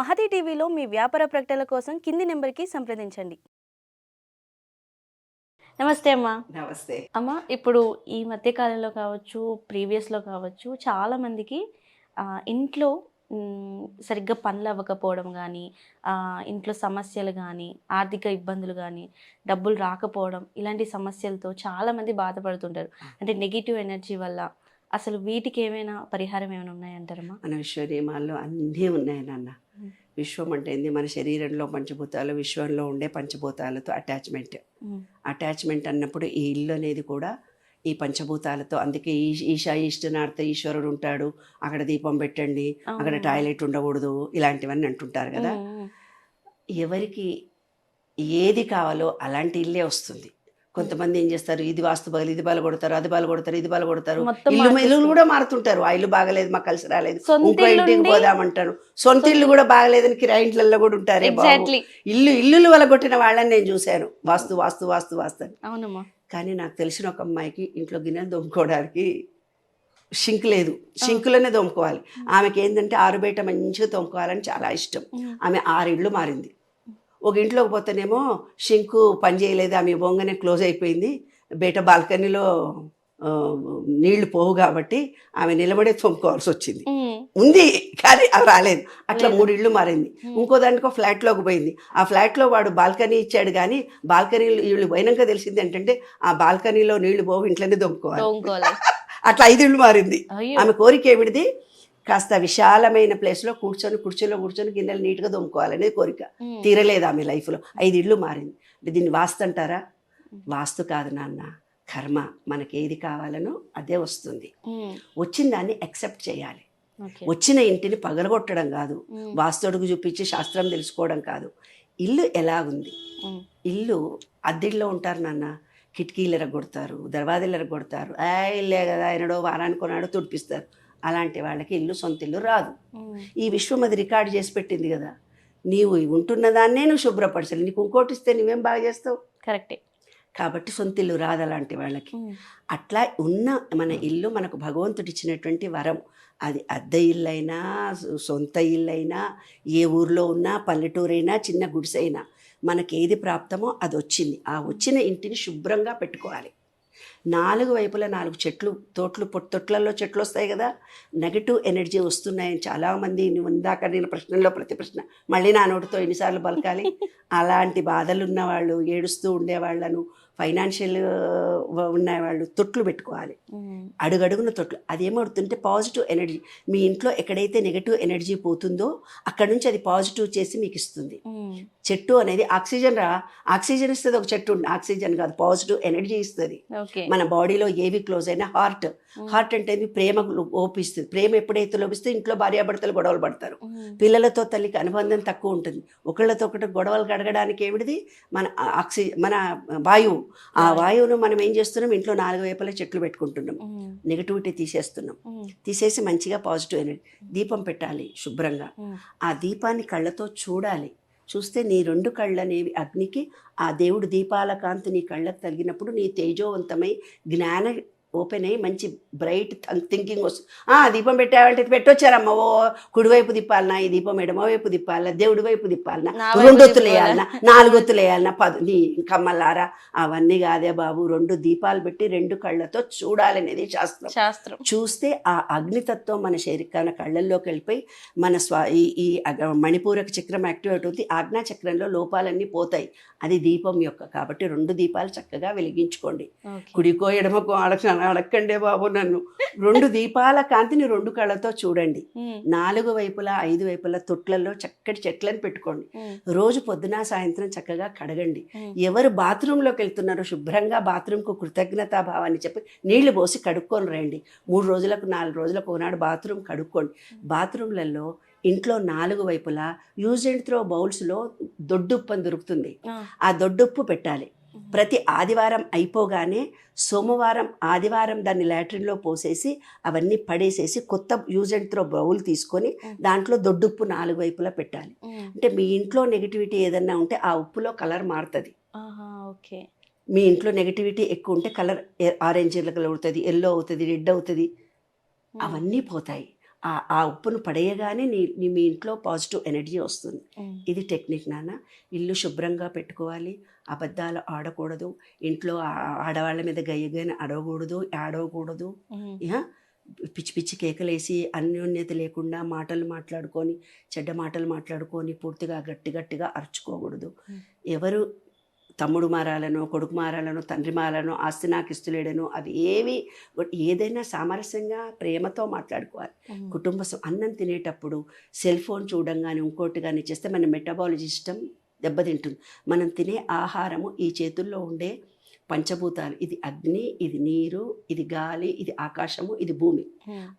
మహతి టీవీలో మీ వ్యాపార ప్రకటనల కోసం కింది నెంబర్కి సంప్రదించండి. నమస్తే అమ్మా. నమస్తే. అమ్మ ఇప్పుడు ఈ మధ్య కాలంలో కావచ్చు ప్రీవియస్లో కావచ్చు చాలా మందికి ఆ, ఇంట్లో సరిగ్గా పనులు అవ్వకపోవడం కానీ ఇంట్లో సమస్యలు కానీ ఆర్థిక ఇబ్బందులు కానీ డబ్బులు రాకపోవడం ఇలాంటి సమస్యలతో చాలా మంది బాధపడుతుంటారు అంటే నెగిటివ్ ఎనర్జీ వల్ల అసలు వీటికి ఏమైనా పరిహారం ఏమైనా ఉన్నాయంటారమ్మా? మన విశ్వ నియమాల్లో అన్నీ ఉన్నాయి నాన్న. విశ్వం అంటే ఏంది? మన శరీరంలో పంచభూతాలు విశ్వంలో ఉండే పంచభూతాలతో అటాచ్మెంట్. అటాచ్మెంట్ అన్నప్పుడు ఈ ఇల్లు అనేది కూడా ఈ పంచభూతాలతో. అందుకే ఈ ఈశా ఈష్టనార్థ ఈశ్వరుడు ఉంటాడు. అక్కడ దీపం పెట్టండి. అక్కడ. టాయిలెట్ ఉండకూడదు. ఇలాంటివన్నీ అంటుంటారు కదా. ఎవరికి ఏది కావాలో అలాంటి ఇల్లే వస్తుంది. కొంతమంది ఏం చేస్తారు? ఇది వాస్తు బదులు ఇది బల కొడతారు అది బల కొడతారు ఇది బల కొడతారు ఇల్లు ఇల్లు. కూడా మారుతుంటారు. ఆ ఇల్లు బాగలేదు మాకు కలిసి రాలేదు. ఇంకో ఇంటికి పోదామంటారు. సొంత ఇల్లు కూడా బాగలేదని కిరాయి ఇంట్లలో కూడా ఉంటారే ఇల్లు ఇల్లులు వలగొట్టిన వాళ్ళని నేను చూశాను. వాస్తు వాస్తు వాస్తు వాస్తు అని. అవునమ్మా. కానీ నాకు తెలిసిన ఒక అమ్మాయికి ఇంట్లో గిన్నెలు దొమ్ముకోవడానికి షింక్ లేదు. షింకులోనే దొమ్ముకోవాలి ఆమెకి ఏంటంటే ఆరు బయట మంచిగా తోముకోవాలని చాలా ఇష్టం. ఆమె ఆరు ఇళ్ళు మారింది. ఒక ఇంట్లోకి పోతేనేమో షింకు పని చేయలేదు ఆమె బొంగనే క్లోజ్ అయిపోయింది. బయట బాల్కనీలో నీళ్ళు పోవు కాబట్టి ఆమె నిలబడే తోముకోవాల్సి వచ్చింది. ఉంది కానీ అది రాలేదు. అట్లా. మూడు ఇళ్ళు మారింది. ఇంకో దానికో ఫ్లాట్లోకి పోయింది. ఆ ఫ్లాట్లో వాడు బాల్కనీ ఇచ్చాడు కానీ బాల్కనీలో వీళ్ళు పోయినాక తెలిసింది ఏంటంటే ఆ బాల్కనీలో నీళ్ళు పోవు ఇంట్లోనే దొంగకోవాలి అట్లా ఐదు ఇళ్ళు మారింది. ఆమె కోరిక ఏమిటిది? కాస్త విశాలమైన ప్లేస్లో కూర్చొని కుర్చీలో కూర్చొని గిన్నెలు నీట్గా దొమ్ముకోవాలనేది కోరిక. తీరలేదు ఆమె లైఫ్లో ఐదు ఇళ్ళు మారింది. అంటే దీన్ని వాస్తు అంటారా? వాస్తు కాదు నాన్న. కర్మ మనకి ఏది కావాలనో అదే వస్తుంది. వచ్చిన దాన్ని యాక్సెప్ట్ చేయాలి. వచ్చిన ఇంటిని పగలగొట్టడం కాదు. మ్, వాస్తుడుగు చూపించి శాస్త్రం తెలుసుకోవడం కాదు. ఇల్లు ఎలా ఉంది? ఇల్లు అద్దెల్లో ఉంటారు నాన్న. కిటికీలు ఎరగొడతారు దర్వాజాలు ఎరగొడతారు. ఇల్లే కదా ఎన్నడో వారానికి కొన్నాడు తుడిపిస్తారు. అలాంటి వాళ్ళకి ఇల్లు సొంత ఇల్లు రాదు. ఈ విశ్వం అది రికార్డ్ చేసి పెట్టింది కదా. నీవు ఉంటున్న దాన్నే నువ్వు శుభ్రపరచాలి నీకు ఇంకోటి ఇస్తే నువ్వేం బాగా చేస్తావు? కరెక్టే. కాబట్టి సొంత ఇల్లు రాదు అలాంటి వాళ్ళకి. అట్లా ఉన్న మన ఇల్లు మనకు భగవంతుడు ఇచ్చినటువంటి వరం. అది అద్దె ఇల్లైనా సొంత ఇల్లైనా ఏ ఊర్లో ఉన్నా పల్లెటూరైనా చిన్న గుడిసైనా మనకి ఏది ప్రాప్తమో అది వచ్చింది. ఆ వచ్చిన ఇంటిని శుభ్రంగా పెట్టుకోవాలి. నాలుగు వైపులా నాలుగు చెట్లు తోట్లు పొట్ తొట్లలో చెట్లు వస్తాయి కదా. నెగటివ్ ఎనర్జీ వస్తున్నాయని చాలామంది నువ్వు ఇందాక నేను ప్రశ్నలో ప్రతి ప్రశ్న మళ్ళీ నా నోటితో ఎన్నిసార్లు పలకాలి. అలాంటి బాధలు ఉన్నవాళ్ళు ఏడుస్తూ ఉండేవాళ్ళను ఫైనాన్షియల్ ఉన్నవాళ్ళు తొట్లు పెట్టుకోవాలి. అడుగడుగున తొట్లు. అదేమవుతుంటే పాజిటివ్ ఎనర్జీ. మీ ఇంట్లో ఎక్కడైతే నెగటివ్ ఎనర్జీ పోతుందో అక్కడ నుంచి అది పాజిటివ్ చేసి మీకు ఇస్తుంది. చెట్టు అనేది ఆక్సిజన్ రా. ఆక్సిజన్ ఇస్తుంది ఒక చెట్టు ఉంది ఆక్సిజన్ కాదు పాజిటివ్ ఎనర్జీ ఇస్తుంది. మన బాడీలో ఏవి క్లోజ్ అయినా హార్ట్. హార్ట్ అంటే? ప్రేమ ఓపిస్తుంది ప్రేమ ఎప్పుడైతే లోపిస్తే ఇంట్లో భార్యాభర్తలు గొడవలు పడతారు. పిల్లలతో తల్లికి అనుబంధం తక్కువ ఉంటుంది. ఒకళ్ళతో ఒకటి గొడవలు కడగడానికి ఏమిటిది? మన ఆక్సి మన వాయువు. ఆ వాయువును మనం ఏం చేస్తున్నాం? ఇంట్లో నాలుగు వైపులా చెట్లు పెట్టుకుంటున్నాం. మ్, నెగటివిటీ తీసేస్తున్నాం. మ్, తీసేసి మంచిగా పాజిటివ్ ఎనర్జీ దీపం పెట్టాలి శుభ్రంగా. మ్, ఆ దీపాన్ని కళ్ళతో చూడాలి. చూస్తే నీ రెండు కళ్ళనేవి అగ్నికి ఆ దేవుడు దీపాల కాంతి నీ కళ్ళకు తగినప్పుడు నీ తేజోవంతమై జ్ఞాన ఓపెన్ అయ్యి మంచి బ్రైట్ థింకింగ్ వస్తుంది ఆ దీపం పెట్టావంటే పెట్టొచ్చారమ్మ. ఓ కుడివైపు తిప్పాలనా ఈ దీపం ఎడమవైపు తిప్పాలనా దేవుడి వైపు తిప్పాలనా నా వైపు రెండొత్తులు? వేయాలనా? నాలుగొత్తులు వేయాలనా? పది నీ కమ్మలారా అవన్నీ కాదే బాబు. రెండు దీపాలు పెట్టి రెండు కళ్ళతో చూడాలనేది శాస్త్రం. శాస్త్రం. చూస్తే ఆ అగ్నితత్వం మన శరీర కళ్ళల్లోకి వెళ్ళిపోయి మన స్వ ఈ మణిపూరక చక్రం యాక్టివేట్ అవుతుంది. ఆజ్ఞా చక్రంలో లోపాలన్నీ పోతాయి. అది దీపం యొక్క కాబట్టి రెండు దీపాలు చక్కగా వెలిగించుకోండి. కుడికో ఎడమకో అడగ అడక్కండే బాబు నన్ను. రెండు దీపాల కాంతిని రెండు కళ్ళతో చూడండి. నాలుగు వైపులా ఐదు వైపులా తొట్లలో చక్కటి చెట్లను పెట్టుకోండి. రోజు పొద్దున సాయంత్రం చక్కగా కడగండి. ఎవరు బాత్రూంలోకి వెళ్తున్నారో శుభ్రంగా బాత్రూంకు కృతజ్ఞతా భావాన్ని చెప్పి నీళ్ళు పోసి కడుక్కొని రండి. మూడు రోజులకు నాలుగు రోజులకు ఒకనాడు బాత్రూమ్ కడుక్కోండి. బాత్రూంలలో ఇంట్లో నాలుగు వైపులా యూజ్ అండ్ త్రో బౌల్స్లో దొడ్డుప్పు అని దొరుకుతుంది. ఆ, ఆ దొడ్డుప్పు పెట్టాలి. ప్రతి ఆదివారం అయిపోగానే సోమవారం ఆదివారం దాన్ని లాట్రిన్లో పోసేసి అవన్నీ పడేసేసి కొత్త యూజ్ అండ్ త్రో బౌల్ తీసుకొని దాంట్లో దొడ్డుప్పు నాలుగు వైపులా పెట్టాలి. అంటే మీ ఇంట్లో నెగిటివిటీ ఏదన్నా ఉంటే ఆ ఉప్పులో కలర్ మారుతుంది. ఓకే. మీ ఇంట్లో నెగిటివిటీ ఎక్కువ ఉంటే కలర్ ఆరెంజ్ కలర్ అవుతుంది ఎల్లో అవుతుంది రెడ్ అవుతుంది. అవన్నీ పోతాయి. ఆ ఆ ఉప్పును పడేయగానే నీ నీ మీ ఇంట్లో పాజిటివ్ ఎనర్జీ వస్తుంది. ఇది టెక్నిక్ నాన్న. ఇల్లు శుభ్రంగా పెట్టుకోవాలి. అబద్ధాలు ఆడకూడదు. ఇంట్లో ఆడవాళ్ళ మీద గయ్యగానే అడవకూడదు ఆడవకూడదు? పిచ్చి పిచ్చి కేకలేసి అన్యోన్యత లేకుండా మాటలు మాట్లాడుకొని చెడ్డ మాటలు మాట్లాడుకొని పూర్తిగా గట్టి గట్టిగా అరుచుకోకూడదు. ఎవరు తమ్ముడు మారాలనో కొడుకు మారాలనో తండ్రి మారాలనో ఆస్తి నాకు ఇస్తులేడనో అవి ఏవి ఏదైనా సామరస్యంగా ప్రేమతో మాట్లాడుకోవాలి. కుటుంబ అన్నం తినేటప్పుడు సెల్ ఫోన్ చూడడం కానీ ఇంకోటి కానీ చేస్తే మన మెటబాలజీ సిస్టమ్ దెబ్బతింటుంది. మనం తినే ఆహారము ఈ చేతుల్లో ఉండే పంచభూతాలు. ఇది అగ్ని ఇది నీరు ఇది గాలి ఇది ఆకాశము ఇది భూమి.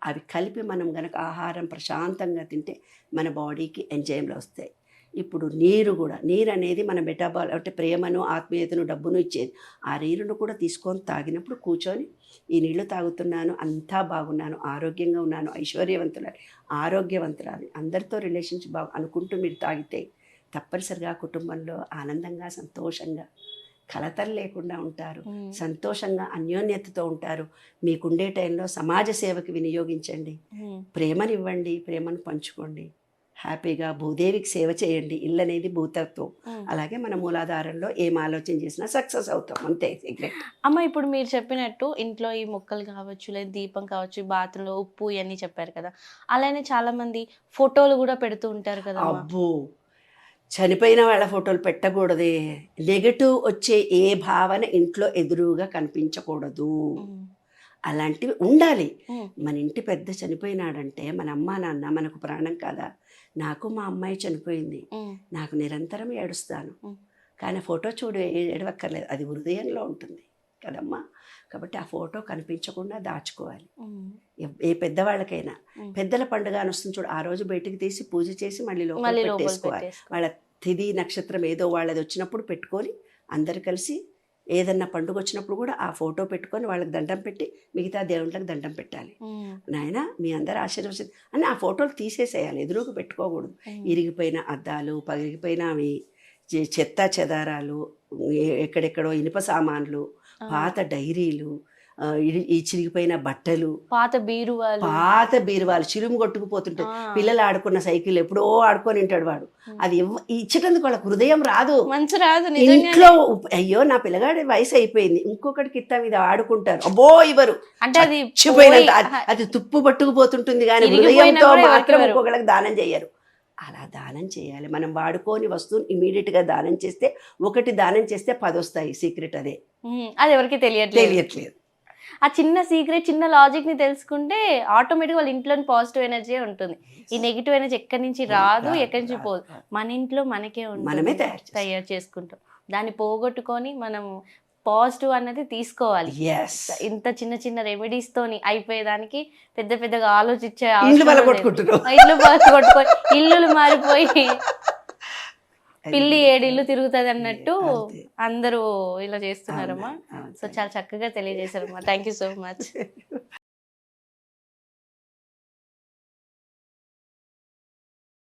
అవి కలిపి మనం గనక ఆహారం ప్రశాంతంగా తింటే మన బాడీకి ఎంజైమ్లు వస్తాయి. ఇప్పుడు నీరు కూడా నీరు అనేది మన మెటాబాల్ అంటే ప్రేమను ఆత్మీయతను డబ్బును ఇచ్చేది. ఆ నీరును కూడా తీసుకొని తాగినప్పుడు కూర్చొని ఈ నీళ్ళు తాగుతున్నాను అంతా బాగున్నాను ఆరోగ్యంగా ఉన్నాను ఐశ్వర్యవంతులని ఆరోగ్యవంతురాలు అందరితో రిలేషన్షిప్ బాగు అనుకుంటూ మీరు తాగితే తప్పనిసరిగా కుటుంబంలో ఆనందంగా సంతోషంగా కలతలు లేకుండా ఉంటారు. సంతోషంగా అన్యోన్యతతో ఉంటారు. మీకుండే టైంలో సమాజ సేవకి వినియోగించండి. ప్రేమనివ్వండి ప్రేమను పంచుకోండి. హ్యాపీగా భూదేవికి సేవ చేయండి. ఇల్లు అనేది భూతత్వం. అలాగే మన మూలాధారంలో ఏం ఆలోచన చేసినా సక్సెస్ అవుతాం. అంతే సీక్రెట్ అమ్మ ఇప్పుడు మీరు చెప్పినట్టు ఇంట్లో ఈ మొక్కలు కావచ్చు లేదా దీపం కావచ్చు బాత్రూంలో ఉప్పు ఇవన్నీ చెప్పారు కదా. అలానే చాలా మంది ఫోటోలు కూడా పెడుతూ ఉంటారు కదా. అబ్బో! చనిపోయిన వాళ్ళ ఫోటోలు పెట్టకూడదే. నెగటివ్ వచ్చే ఏ భావన ఇంట్లో ఎదురుగా కనిపించకూడదు. అలాంటివి ఉండాలి. మన ఇంటి పెద్ద చనిపోయినాడంటే మన అమ్మ నాన్న మనకు ప్రాణం కాదా? నాకు మా అమ్మాయి చనిపోయింది. నాకు నిరంతరం ఏడుస్తాను. కానీ ఫోటో చూడు ఏడవక్కర్లేదు. అది హృదయంలో ఉంటుంది కదమ్మా. కాబట్టి ఆ ఫోటో కనిపించకుండా దాచుకోవాలి. ఏ పెద్దవాళ్ళకైనా. పెద్దల పండుగ అని వస్తుంది చూడు ఆ రోజు బయటికి తీసి పూజ చేసి మళ్ళీ లోపల పెట్టేసుకోవాలి. పెట్టేసుకో వాళ్ళ తిది నక్షత్రం ఏదో వాళ్ళది వచ్చినప్పుడు పెట్టుకొని అందరు కలిసి ఏదన్నా పండుగ వచ్చినప్పుడు కూడా ఆ ఫోటో పెట్టుకొని వాళ్ళకి దండం పెట్టి మిగతా దేవుళ్ళకి దండం పెట్టాలి. నాయన మీ అందరు ఆశీర్వచ అని ఆ ఫోటోలు తీసేసేయాలి. ఎదురుగా పెట్టుకోకూడదు. ఇరిగిపోయిన అద్దాలు పగిలిపోయిన అవి చెత్త చెదారాలు ఎక్కడెక్కడో ఇనుప సామాన్లు పాత డైరీలు ఈ చిరిగిపోయిన బట్టలు పాత బీరువాలు. పాత బీరువాలు చిరుము కొట్టుకుపోతుంటాయి. పిల్లలు ఆడుకున్న సైకిల్ ఎప్పుడో ఆడుకొని ఉంటాడు వాడు. అది ఇచ్చేటందుకు వాళ్ళకి హృదయం రాదు. మంచి రాదు ఇంట్లో అయ్యో నా పిల్లగాడి వయసు అయిపోయింది. ఇంకొకటికి ఇత్తాం ఇది ఆడుకుంటారు. అబ్బో ఇవ్వరు. అంటే అది అది- తుప్పు పట్టుకుపోతుంటుంది కానీ హృదయంతో మాత్రం. ఇంకొకళ్ళకి దానం చేయరు అలా దానం చేయాలి. మనం వాడుకోని వస్తువుని immediate గా దానం చేస్తే ఒకటి దానం చేస్తే పది వస్తాయి సీక్రెట్ అదే. అది ఎవరికి తెలియట్లేదు. తెలియట్లేదు. ఆ చిన్న సీక్రెట్ చిన్న లాజిక్ని తెలుసుకుంటే ఆటోమేటిక్ వాళ్ళ ఇంట్లోని పాజిటివ్ ఎనర్జీ ఉంటుంది. ఈ నెగిటివ్ ఎనర్జీ ఎక్కడి నుంచి రాదు ఎక్కడి నుంచి పోదు. మన ఇంట్లో మనకే ఉంటుంది. మనమే తయారు చేసుకుంటాం. దాన్ని పోగొట్టుకొని మనం పాజిటివ్ అన్నది తీసుకోవాలి. ఇంత చిన్న చిన్న రెమెడీస్ తోని అయిపోయేదానికి పెద్ద పెద్దగా ఆలోచించే ఇల్లు కొట్టుకొని ఇల్లులు మారిపోయి పిల్లి ఏడిల్లు తిరుగుతుంది అన్నట్టు. అందరూ ఇలా చేస్తున్నారమ్మా. సో చాలా చక్కగా తెలియజేశారమ్మా థ్యాంక్ యూ సో మచ్